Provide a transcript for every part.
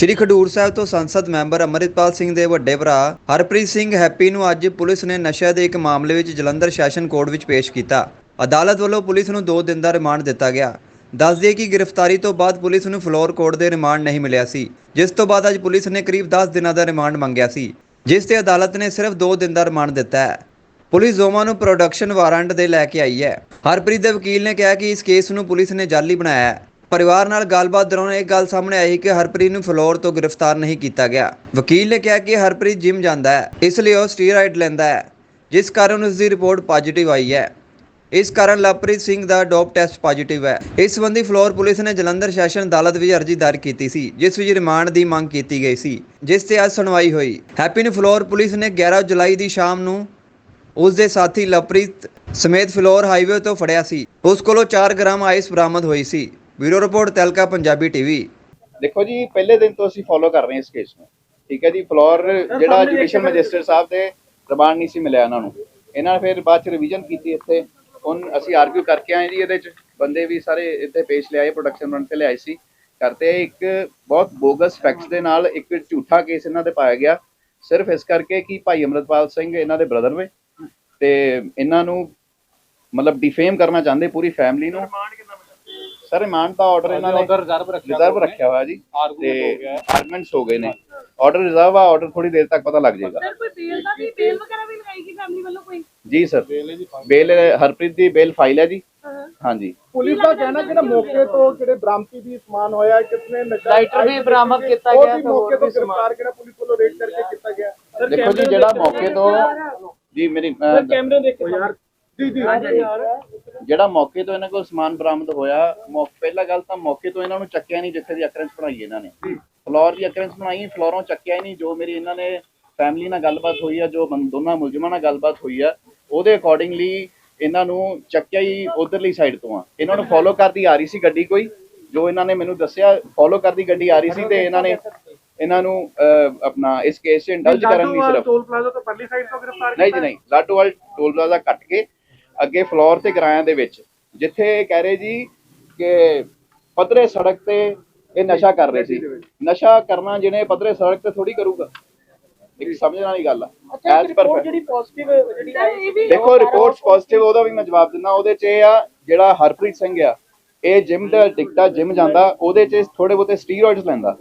ਸ਼੍ਰੀ ਖਡੂਰ ਸਾਹਿਬ ਤੋਂ ਸੰਸਦ ਮੈਂਬਰ ਅਮਰਿਤਪਾਲ ਸਿੰਘ ਦੇ ਵੱਡੇ ਭਰਾ ਹਰਪ੍ਰੀਤ ਸਿੰਘ ਹੈਪੀ ਨੂੰ ਅੱਜ ਪੁਲਿਸ ਨੇ ਨਸ਼ਾ ਦੇ ਇੱਕ ਮਾਮਲੇ ਵਿੱਚ ਜਲੰਧਰ ਸੈਸ਼ਨ ਕੋਰਟ ਵਿੱਚ ਪੇਸ਼ ਕੀਤਾ। ਅਦਾਲਤ ਵੱਲੋਂ ਪੁਲਿਸ ਨੂੰ 2 ਦਿਨ ਦਾ ਰਿਮਾਂਡ ਦਿੱਤਾ ਗਿਆ। ਦੱਸ ਦਈਏ ਕਿ ਗ੍ਰਿਫਤਾਰੀ ਤੋਂ ਬਾਅਦ ਪੁਲਿਸ ਨੂੰ ਫਲੋਰ ਕੋਰਟ ਦੇ ਰਿਮਾਂਡ ਨਹੀਂ ਮਿਲਿਆ ਸੀ, ਜਿਸ ਤੋਂ ਬਾਅਦ ਅੱਜ ਪੁਲਿਸ ਨੇ ਕਰੀਬ 10 ਦਿਨਾਂ ਦਾ ਰਿਮਾਂਡ ਮੰਗਿਆ ਸੀ, ਜਿਸ ਤੇ ਅਦਾਲਤ ਨੇ ਸਿਰਫ 2 ਦਿਨ ਦਾ ਰਿਮਾਂਡ ਦਿੱਤਾ ਹੈ। ਪੁਲਿਸ ਦੋਵਾਂ ਨੂੰ ਪ੍ਰੋਡਕਸ਼ਨ ਵਾਰੰਟ ਦੇ ਲੈ ਕੇ ਆਈ ਹੈ। ਹਰਪ੍ਰੀਤ ਦੇ ਵਕੀਲ ਨੇ ਕਿਹਾ ਕਿ ਇਸ ਕੇਸ ਨੂੰ ਪੁਲਿਸ ਨੇ ਜਾਲੀ ਬਣਾਇਆ ਹੈ। ਪਰਿਵਾਰ ਨਾਲ ਗੱਲਬਾਤ ਦੌਰਾਨ ਇਹ ਗੱਲ ਸਾਹਮਣੇ ਆਈ ਕਿ ਹਰਪ੍ਰੀਤ ਨੂੰ ਫਲੋਰ ਤੋਂ ਗ੍ਰਿਫਤਾਰ ਨਹੀਂ ਕੀਤਾ ਗਿਆ। ਵਕੀਲ ਨੇ ਕਿਹਾ ਕਿ ਹਰਪ੍ਰੀਤ ਜਿਮ ਜਾਂਦਾ ਹੈ, ਇਸ ਲਈ ਉਹ ਸਟੀਰਾਇਡ ਲੈਂਦਾ ਹੈ, ਜਿਸ ਕਾਰਨ ਉਸ ਦੀ ਰਿਪੋਰਟ ਪੋਜ਼ਿਟਿਵ ਆਈ ਹੈ। ਇਸ ਕਾਰਨ ਲਵਪ੍ਰੀਤ ਸਿੰਘ ਦਾ ਡੋਪ ਟੈਸਟ ਪੋਜ਼ਿਟਿਵ ਹੈ। ਇਸ ਸੰਬੰਧੀ ਫਲੋਰ ਪੁਲਿਸ ਨੇ ਜਲੰਧਰ ਸੈਸ਼ਨ ਅਦਾਲਤ ਵਿੱਚ ਅਰਜ਼ੀ ਦਾਇਰ ਕੀਤੀ ਸੀ, ਜਿਸ ਵਿੱਚ ਰਿਮਾਂਡ ਦੀ ਮੰਗ ਕੀਤੀ ਗਈ ਸੀ, ਜਿਸ ਤੇ ਅੱਜ ਸੁਣਵਾਈ ਹੋਈ। ਹੈਪੀ ਨੂੰ ਫਲੋਰ ਪੁਲਿਸ ਨੇ 11 ਜੁਲਾਈ ਦੀ ਸ਼ਾਮ ਨੂੰ ਉਸ ਦੇ ਸਾਥੀ ਲਵਪ੍ਰੀਤ ਸਮੇਤ ਫਲੋਰ ਹਾਈਵੇ ਤੋਂ ਫੜਿਆ ਸੀ। ਉਸ ਕੋਲੋਂ 4 ਗ੍ਰਾਮ ਆਈਸ ਬਰਾਮਦ ਹੋਈ ਸੀ। ਬਿਊਰੋ ਰਿਪੋਰਟ ਤਲਕਾ ਪੰਜਾਬੀ ਟੀਵੀ ਦੇਖੋ ਜੀ ਪਹਿਲੇ ਦਿਨ ਤੋਂ ਅਸੀਂ ਫੋਲੋ ਕਰ ਰਹੇ ਹਾਂ ਇਸ ਕੇਸ ਨੂੰ। ਠੀਕ ਹੈ ਜੀ ਫਲੋਰ ਜਿਹੜਾ ਜੁਡੀਸ਼ੀਅਲ ਮੈਜਿਸਟਰੇਟ ਸਾਹਿਬ ਦੇ ਰਿਮਾਂਡ ਨਹੀਂ ਸੀ ਮਿਲਿਆ ਇਹਨਾਂ ਨੂੰ। ਇਹਨਾਂ ਨੇ ਫਿਰ ਬਾਅਦ ਚ ਰਿਵੀਜ਼ਨ ਕੀਤੀ ਇੱਥੇ। ਹੁਣ ਅਸੀਂ ਆਰਗੂ ਕਰਕੇ ਆਏ ਜੀ ਇਹਦੇ ਚ। ਬੰਦੇ ਵੀ ਸਾਰੇ ਇੱਥੇ ਪੇਸ਼ ਲਿਆਏ ਪ੍ਰੋਡਕਸ਼ਨ ਰਨ ਤੇ ਲਿਆਏ ਸੀ। ਕਰਤੇ ਇੱਕ ਬਹੁਤ ਬੋਗਸ ਫੈਕਟਸ ਦੇ ਨਾਲ ਇੱਕ ਝੂਠਾ ਕੇਸ ਇਹਨਾਂ ਤੇ ਪਾਇਆ ਗਿਆ। ਸਿਰਫ ਇਸ ਕਰਕੇ ਕਿ ਭਾਈ ਅਮਰਤਪਾਲ ਸਿੰਘ ਇਹਨਾਂ ਦੇ ਬ੍ਰਦਰ ਵੇ ਤੇ ਇਹਨਾਂ ਨੂੰ ਮਤਲਬ ਡਿਫੇਮ ਕਰਨਾ ਚਾਹੁੰਦੇ ਪੂਰੀ ਫੈਮਿਲੀ ਨੂੰ। ਸਰ ਰਿਮਾਂਡ ਦਾ ਆਰਡਰ ਇਹਨਾਂ ਨੇ ਆਰਡਰ ਰਿਜ਼ਰਵ ਰੱਖਿਆ ਰਿਜ਼ਰਵ ਰੱਖਿਆ ਹੋਇਆ ਜੀ। Argument ਹੋ ਗਿਆ ਹੈ। ਆਰਗੂਮੈਂਟਸ ਹੋ ਗਏ ਨੇ। ਆਰਡਰ ਰਿਜ਼ਰਵ ਆ ਆਰਡਰ ਥੋੜੀ ਦੇਰ ਤੱਕ ਪਤਾ ਲੱਗ ਜਾਏਗਾ। ਸਰ ਕੋਈ ਬੇਲ ਦਾ ਵੀ ਬੇਲ ਵਗੈਰਾ ਵੀ ਲਗਾਏਗੀ ਫੈਮਿਲੀ ਵੱਲੋਂ ਕੋਈ? ਜੀ ਸਰ ਬੇਲ ਜੀ ਬੇਲ ਹਰਪ੍ਰੀਤ ਦੀ ਬੇਲ ਫਾਈਲ ਹੈ ਜੀ। ਹਾਂ। ਹਾਂਜੀ। ਪੁਲਿਸ ਦਾ ਕਹਿਣਾ ਕਿ ਮੌਕੇ ਤੋਂ ਜਿਹੜੇ ਬਰਾਮਦੀ ਵੀ ਸਮਾਨ ਹੋਇਆ ਕਿਸਨੇ ਨਸ਼ਾ ਲਾਈਟਰ ਵੀ ਬਰਾਮਦ ਕੀਤਾ ਉਹ ਗਿਆ ਵੀ ਤੇ ਮੌਕੇ ਤੋਂ। ਗ੍ਰਿਫਤਾਰ ਕਿਹੜਾ ਪੁਲਿਸ ਵੱਲੋਂ ਰੇਡ ਕਰਕੇ ਕੀਤਾ ਗਿਆ? ਦੇਖੋ ਜੀ ਜਿਹੜਾ ਮੌਕੇ ਤੋਂ ਜੀ ਮੇਰੀ ਕੈਮਰੇ ਦੇਖੋ। ਯਾਰ ਜਿਹੜਾ ਮੌਕੇ ਤੋਂ ਇਹਨਾਂ ਕੋਲ ਸਮਾਨ ਬਰਾਮਦ ਹੋਇਆ ਮੌ- ਪਹਿਲਾ ਗੱਲ ਤਾਂ ਮੌਕੇ ਤੋਂ ਇਹਨਾਂ ਨੂੰ ਚੱਕਿਆ ਨਹੀਂ ਜਿੱਥੇ ਦੀ ਅਕਰੈਂਸ ਬਣਾਈ ਇਹਨਾਂ ਨੇ। ਫਲੋਰ ਦੀ ਅਕਰੈਂਸ ਬਣਾਈ ਫਲੋਰੋਂ ਚੱਕਿਆ ਹੀ ਨਹੀਂ ਜੋ ਮੇਰੀ ਇਹਨਾਂ ਨੇ ਫੈਮਿਲੀ ਨਾਲ ਗੱਲਬਾਤ ਹੋਈ ਆ ਜੋ ਬੰ- ਦੋਨਾਂ ਮੁਲਜ਼ਮਾਂ ਨਾਲ ਗੱਲਬਾਤ ਹੋਈ ਆ ਉਹਦੇ ਅਕੋਰਡਿੰਗਲੀ ਇਹਨਾਂ ਨੂੰ ਚੱਕਿਆ ਹੀ ਉਧਰਲੀ ਸਾਈਡ ਤੋਂ ਆ। ਇਹਨਾਂ ਨੂੰ ਫੋਲੋ ਕਰਦੀ ਆ ਰਹੀ ਸੀ ਗੱਡੀ ਕੋਈ ਜੋ ਇਹਨਾਂ ਨੇ ਮੈਨੂੰ ਦੱਸਿਆ ਫੋਲੋ ਕਰਦੀ ਗੱਡੀ ਆ ਰਹੀ ਸੀ ਤੇ ਇਹਨਾਂ ਨੇ ਇਹਨਾਂ ਨੂੰ ਅਹ, ਆਪਣਾ ਇਸ ਕੇਸ 'ਚ ਇੰਡਲਜ ਕਰਨ ਲਈ ਸਿਰਫ ਟੋਲ ਪਲਾਜ਼ਾ ਤੋਂ ਪਰਲੀ ਸਾਈਡ ਤੋਂ ਗ੍ਰਿਫਤਾਰ ਨਹੀਂ ਜੀ ਨਹੀਂ ਲਾਡੋਵਾਲ ਟੋਲ ਪਲਾਜ਼ਾ ਕੱਟ ਕੇ ਅੱਗੇ ਫਲੋਰ ਤੇ ਕਿਰਾਇਆਂ ਦੇ ਵਿੱਚ ਜਿੱਥੇ ਇਹ ਕਹਿ ਰਹੇ ਜੀ ਕਿ ਪੱਧਰੇ ਸੜਕ ਤੇ ਇਹ ਨਸ਼ਾ ਕਰ ਰਹੇ ਸੀ। ਨਸ਼ਾ ਕਰਨਾ ਜਿਹਨੇ ਪੱਧਰੇ ਸੜਕ ਤੇ ਥੋੜੀ ਕਰੂਗਾ। ਇੱਕ ਸਮਝਣ ਵਾਲੀ ਗੱਲ ਆ। ਐਸ ਪਰ ਜਿਹੜੀ ਪੋਜ਼ਿਟਿਵ ਜਿਹੜੀ ਦੇਖੋ ਰਿਪੋਰਟਸ ਪੋਜ਼ਿਟਿਵ ਉਹਦਾ ਵੀ ਮੈਂ ਜਵਾਬ ਦਿੰਦਾ। ਉਹਦੇ 'ਚ ਇਹ ਆ ਜਿਹੜਾ ਹਰਪ੍ਰੀਤ ਸਿੰਘ ਆ ਇਹ ਜਿਮ ਦਾ ਟਿਕਟਾ ਜਿਮ ਜਾਂਦਾ। ਉਹਦੇ 'ਚ ਥੋੜੇ ਬਹੁਤੇ ਸਟੀਰੋਇਡਸ ਲੈਂਦਾ।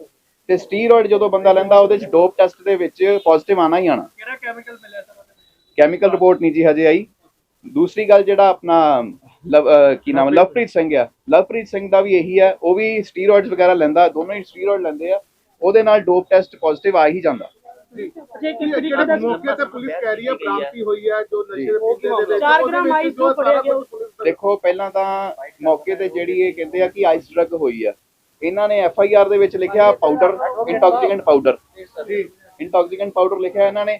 ਤੇ ਸਟੀਰੋਇਡ ਜਦੋਂ ਬੰਦਾ ਲੈਂਦਾ ਉਹਦੇ 'ਚ ਡੋਪ ਟੈਸਟ ਦੇ ਵਿੱਚ ਪੋਜ਼ਿਟਿਵ ਆਣਾ ਹੀ ਆਣਾ। ਕਿਹੜਾ ਕੈਮੀਕਲ ਮਿਲਿਆ ਸਰ ਕੈਮੀਕਲ ਰਿਪੋਰਟ ਨਹੀਂ ਜੀ ਹਜੇ ਆਈ। ਦੂਸਰੀ ਗੱਲ ਜਿਹੜਾ ਆਪਣਾ ਕੀ ਨਾਮ? ਲਵਪ੍ਰੀਤ ਸਿੰਘ ਆ ਲਵਪ੍ਰੀਤ ਸਿੰਘ ਦਾ ਵੀ ਇਹੀ ਹੈ ਉਹ ਵੀ ਸਟੀਰੋਇਡਸ ਵਗੈਰਾ ਲੈਂਦਾ ਦੋਨੋਂ ਹੀ ਸਟੀਰੋਇਡ ਲੈਂਦੇ ਆ ਉਹਦੇ ਨਾਲ ਡੋਪ ਟੈਸਟ ਪੋਜ਼ਿਟਿਵ ਆ ਹੀ ਜਾਂਦਾ ਜੇ ਕਿ ਜਿਹੜੇ ਮੌਕੇ ਤੇ ਪੁਲਿਸ ਕਹਿ ਰਹੀ ਹੈ ਬਰਾਮਦੀ ਹੋਈ ਹੈ ਜੋ ਨਸ਼ੇ ਦੇ ਪੀਤੇ ਦੇ ਵਿੱਚ ਚਾਰ ਉਹਦੇ ਗ੍ਰਾਮ ਵਿੱਚ ਆਈਸ ਜੋ ਨੂੰ ਫੜਿਆ ਗਿਆ। ਪੁਲਿਸ ਦਾ- ਦੇਖੋ ਪਹਿਲਾਂ ਤਾਂ ਮੌਕੇ ਤੇ ਜਿਹੜੀ ਇਹ ਕਹਿੰਦੇ ਆ ਕਿ ਆਈਸ ਡਰੱਗ ਹੋਈ ਆ ਇਹਨਾਂ ਨੇ ਐਫ ਆਈ ਆਰ ਦੇ ਵਿੱਚ ਲਿਖਿਆ ਪਾਊਡਰ ਇੰਟੌਕਸੀਕੈਂਟ ਪਾਊਡਰ ਜੀ ਇੰਟੌਕਸੀਕੈਂਟ ਪਾਊਡਰ ਲਿਖਿਆ ਇਹਨਾਂ ਨੇ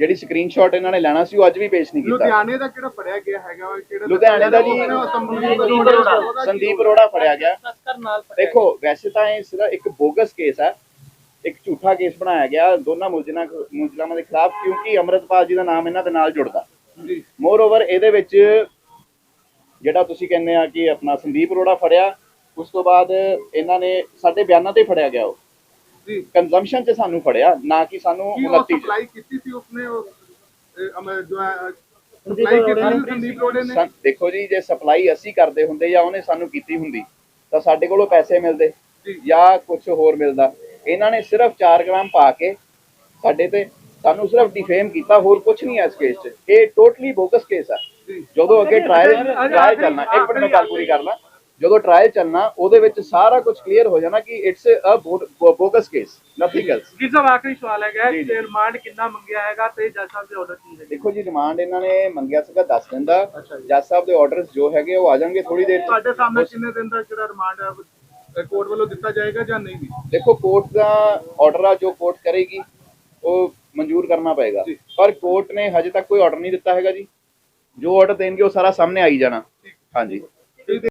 ਜਿਹੜੀ ਸਕਰੀਨਸ਼ਾਟ ਇਹਨਾਂ ਨੇ ਲੈਣਾ ਸੀ ਉਹ ਅੱਜ ਵੀ ਪੇਸ਼ ਨਹੀਂ ਕੀਤਾ। ਲੁਧਿਆਣੇ ਦਾ ਕਿਹੜਾ ਫੜਿਆ ਗਿਆ ਹੈਗਾ ਵਾ, ਕਿਹੜਾ ਲੁਧਿਆਣੇ ਦਾ ਜੀ ਸੰਦੀਪ ਅਰੋੜਾ। ਫੜਿਆ ਗਿਆ। ਦੇਖੋ ਵੈਸੇ ਤਾਂ ਇਹ ਸਿਰਫ ਇੱਕ ਬੋਗਸ ਕੇਸ ਹੈ। ਇੱਕ ਝੂਠਾ ਕੇਸ ਬਣਾਇਆ ਗਿਆ। ਦੋਨਾਂ ਮੁਲਜ਼ਮਾਂ ਮੁਲਜ਼ਮਾਂ ਦੇ ਖਿਲਾਫ ਕਿਉਂਕਿ ਅਮਰਤਪਾਲ ਜੀ ਦਾ ਨਾਮ ਇਹਨਾਂ ਦੇ ਨਾਲ ਜੁੜਦਾ। ਜੀ। ਮੋਰ ਓਵਰ ਇਹਦੇ ਵਿੱਚ ਜਿਹੜਾ ਤੁਸੀਂ ਕਹਿੰਦੇ ਆ ਕਿ ਆਪਣਾ ਸੰਦੀਪ ਅਰੋੜਾ ਫੜਿਆ ਉਸ ਤੋਂ ਬਾਅਦ ਇਹਨਾਂ ਨੇ ਸਾਡੇ ਬਿਆਨਾਂ ਤੇ ਫੜਿਆ ਗਿਆ ਉਹ। ਜੀ ਕੰਜ਼ੰਪਸ਼ਨ 'ਚ ਸਾਨੂੰ ਫੜਿਆ ਨਾ ਕਿ ਸਾਨੂੰ ਕੀ ਉਹ 29 'ਚ। ਸਪਲਾਈ ਕੀਤੀ ਸੀ ਉਸਨੇ ਉਹ ਅਮ, ਜੋ ਸਪਲਾਈ ਕੀਤੀ ਸੀ ਸੰਦੀਪ ਰੋੜੇ ਨੇ? ਸੰ- ਦੇਖੋ ਜੀ ਜੇ ਸਪਲਾਈ ਅਸੀਂ ਕਰਦੇ ਹੁੰਦੇ ਜਾਂ ਉਹਨੇ ਸਾਨੂੰ ਕੀਤੀ ਹੁੰਦੀ ਤਾਂ ਸਾਡੇ ਕੋਲੋਂ ਪੈਸੇ ਮਿਲਦੇ ਜੀ। ਜਾਂ ਕੁਝ ਹੋਰ ਮਿਲਦਾ। ਇਹਨਾਂ ਨੇ ਸਿਰਫ 4 ਗ੍ਰਾਮ ਪਾ ਕੇ ਸਾਡੇ ਤੇ ਸਾਨੂੰ ਸਿਰਫ ਡਿਫੇਮ ਕੀਤਾ ਹੋਰ ਕੁਝ ਨਹੀਂ ਹੈ ਇਸ ਕੇਸ 'ਚ। ਇਹ ਟੋਟਲੀ ਬੋਗਸ ਕੇਸ ਆ। ਜੀ। ਜਦੋਂ ਅੱਗੇ ਟ੍ਰਾਇਲ ਟ੍ਰਾਇਲ ਚੱਲਣਾ ਇੱਕ ਮਿੰਟ ਮੈਂ ਗੱਲ ਪੂਰੀ ਕਰ ਲਾਂ ਜਦੋਂ ਟ੍ਰਾਇਲ ਚੱਲਣਾ ਉਹਦੇ ਵਿੱਚ ਸਾਰਾ ਕੁਝ ਕਲੀਅਰ ਹੋ ਜਾਣਾ ਕਿ it's a bogus case nothing else ਜੀ ਸਾਹਿਬ ਆਖਰੀ ਸਵਾਲ ਹੈਗਾ। ਕਿ ਰਿਮਾਂਡ ਕਿੰਨਾ ਮੰਗਿਆ ਹੈਗਾ ਤੇ ਜੱਜ ਸਾਹਿਬ ਦੇ ਆਰਡਰ ਕੀ ਹੈ ਦੇਖੋ ਜੀ ਰਿਮਾਂਡ ਇਹਨਾਂ ਨੇ ਮੰਗਿਆ ਸੀਗਾ 10 ਦਿਨ ਦਾ ਜੱਜ ਸਾਹਿਬ ਦੇ ਆਰਡਰਸ ਜੋ ਹੈਗੇ ਉਹ ਆ ਜਾਣਗੇ ਥੋੜੀ ਦੇਰ ਤੁਹਾਡੇ ਸਾਹਮਣੇ ਕਿੰਨੇ ਦਿਨ ਦਾ ਜਿਹੜਾ ਰਿਮਾਂਡ ਕੋਰਟ ਵੱਲੋਂ ਦਿੱਤਾ ਜਾਏਗਾ ਜਾਂ ਨਹੀਂ? ਵੀ ਦੇਖੋ ਕੋਰਟ ਦਾ ਆਰਡਰ ਆ ਜੋ ਕੋਰਟ ਕਰੇਗੀ ਉਹ ਮਨਜ਼ੂਰ ਕਰਨਾ ਪਏਗਾ। ਪਰ ਕੋਰਟ ਨੇ ਹਜੇ ਤੱਕ ਕੋਈ ਆਰਡਰ ਨਹੀਂ ਦਿੱਤਾ ਹੈਗਾ ਜੀ। ਜੋ ਆਰਡਰ ਦੇਣਗੇ ਉਹ ਸਾਰਾ ਸਾਹਮਣੇ ਆਈ ਜਾਣਾ। ਹਾਂਜੀ।